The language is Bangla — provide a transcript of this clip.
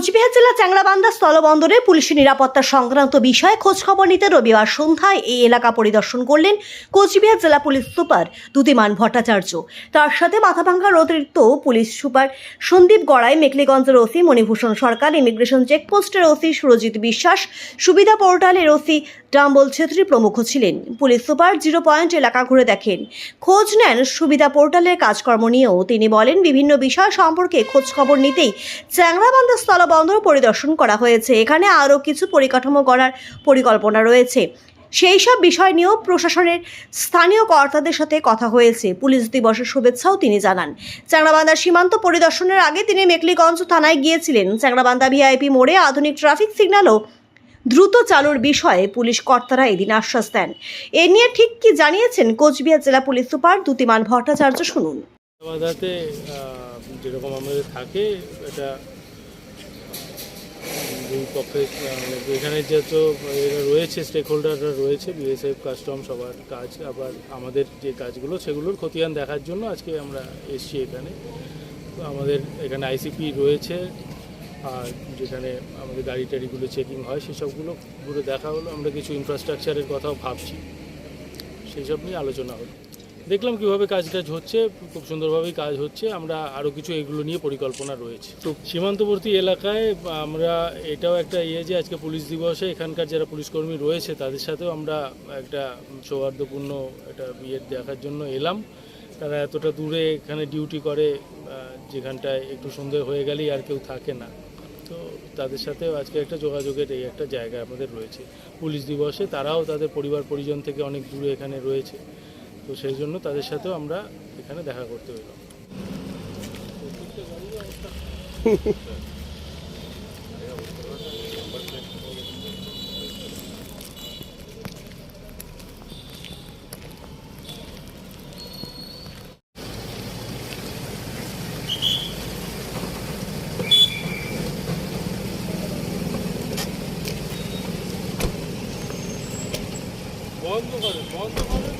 কোচবিহার জেলা চ্যাংড়াবান্ধা স্থলবন্দরে পুলিশের নিরাপত্তা সংক্রান্ত বিষয়ে খোঁজখবর নিতে রবিবার সন্ধ্যায় এই এলাকা পরিদর্শন করলেন কোচবিহার জেলা পুলিশ সুপার দুতিমান ভট্টাচার্য। তার সাথে মাথাভাঙ্গার অতিরিক্ত পুলিশ সুপার সন্দীপ গড়াই মেকলিগঞ্জের ওসি মণিভূষণ সরকার, ইমিগ্রেশন চেকপোস্টের ওসি সুরজিৎ বিশ্বাস, সুবিধা পোর্টালের ওসি ডাম্বল ছেত্রী প্রমুখ ছিলেন। পুলিশ সুপার জিরো পয়েন্ট এলাকা ঘুরে দেখেন। খোঁজ নেন সুবিধা পোর্টালের কাজকর্ম নিয়েও। তিনি বলেন, বিভিন্ন বিষয় সম্পর্কে খোঁজ খবর নিতেই চ্যাংড়াবান্ধা স্থলবন্দর পরিদর্শন করা হয়েছে। এখানে আরও কিছু পরিকাঠামো গড়ার পরিকল্পনা রয়েছে। সেই সব বিষয় নিয়েও প্রশাসনের স্থানীয় কর্তাদের সাথে কথা হয়েছে। পুলিশ দিবসের শুভেচ্ছাও তিনি জানান। চ্যাংড়াবান্ধার সীমান্ত পরিদর্শনের আগে তিনি মেকলিগঞ্জ থানায় গিয়েছিলেন। চ্যাংড়াবান্ধা ভিআইপি মোড়ে আধুনিক ট্রাফিক সিগন্যালও দ্রুত চালুর বিষয়ে পুলিশ কর্তারা এদিন আশ্বাস দেন। এ নিয়ে ঠিক কি জানিয়েছেন কোচবিহার জেলা পুলিশ সুপার দ্যুতিমান ভট্টাচার্য শুনুন। যেরকম আমাদের থাকে, এটা দুই পক্ষে এখানে যত এরা রয়েছে স্টেক হোল্ডাররা রয়েছে বিএসএফ কাস্টম সবার কাজ, আবার আমাদের যে কাজগুলো সেগুলোর খতিয়ান দেখার জন্য আজকে আমরা এসছি এখানে। তো আমাদের এখানে আইসিপি রয়েছে, আর যেখানে আমাদের গাড়ি টাড়িগুলো চেকিং হয়, সেসবগুলো পুরো দেখা হলো। আমরা কিছু ইনফ্রাস্ট্রাকচারের কথাও ভাবছি। সেই সব নিয়ে আলোচনা হলো। দেখলাম কীভাবে কাজ টাজ হচ্ছে খুব সুন্দরভাবেই কাজ হচ্ছে আমরা আরও কিছু এগুলো নিয়ে পরিকল্পনা রয়েছে। তো সীমান্তবর্তী এলাকায় আমরা এটাও একটা ইয়ে যে আজকে পুলিশ দিবসে এখানকার যারা পুলিশকর্মী রয়েছে তাদের সাথেও আমরা একটা সৌহার্দ্যপূর্ণ একটা ইয়ে দেখার জন্য এলাম। তারা এতটা দূরে এখানে ডিউটি করে যেখানটায় একটু সন্ধে হয়ে গেলেই আর কেউ থাকে না। তো তাদের সাথেও আজকে একটা যোগাযোগের এই একটা জায়গা আমাদের রয়েছে। পুলিশ দিবসে তারাও তাদের পরিবার পরিজন থেকে অনেক দূরে এখানে রয়েছে। তো সেই জন্য তাদের সাথেও আমরা এখানে দেখা করতে এলাম বন্ধ করে বন্ধ করে।